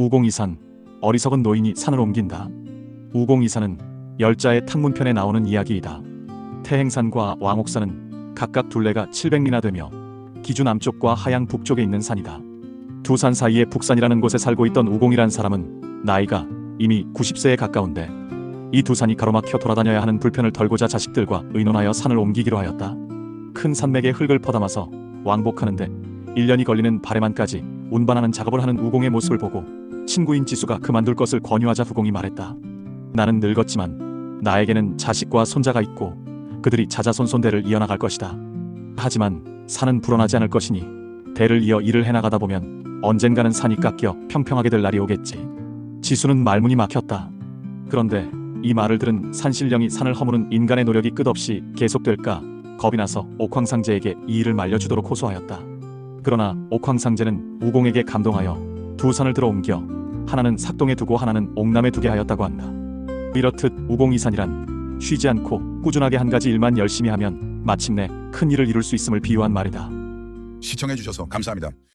우공이산 어리석은 노인이 산을 옮긴다. 우공이산은 열자의 탕문편에 나오는 이야기이다. 태행산과 왕옥산은 각각 둘레가 700리나 되며 기주 남쪽과 하양 북쪽에 있는 산이다. 두 산 사이에 북산이라는 곳에 살고 있던 우공이란 사람은 나이가 이미 90세에 가까운데 이 두 산이 가로막혀 돌아다녀야 하는 불편을 덜고자 자식들과 의논하여 산을 옮기기로 하였다. 큰 산맥에 흙을 퍼담아서 왕복하는데 1년이 걸리는 바레만까지 운반하는 작업을 하는 우공의 모습을 보고 친구인 지수가 그만둘 것을 권유하자 후공이 말했다. 나는 늙었지만 나에게는 자식과 손자가 있고 그들이 자자손손대를 이어나갈 것이다. 하지만 산은 불어나지 않을 것이니 대를 이어 일을 해나가다 보면 언젠가는 산이 깎여 평평하게 될 날이 오겠지. 지수는 말문이 막혔다. 그런데 이 말을 들은 산신령이 산을 허무는 인간의 노력이 끝없이 계속될까 겁이 나서 옥황상제에게 이 일을 말려주도록 호소하였다. 그러나 옥황상제는 우공에게 감동하여 두 산을 들어 옮겨 하나는 삭동에 두고 하나는 옥남에 두게 하였다고 한다. 이렇듯 우공이산이란 쉬지 않고 꾸준하게 한 가지 일만 열심히 하면 마침내 큰 일을 이룰 수 있음을 비유한 말이다. 시청해주셔서 감사합니다.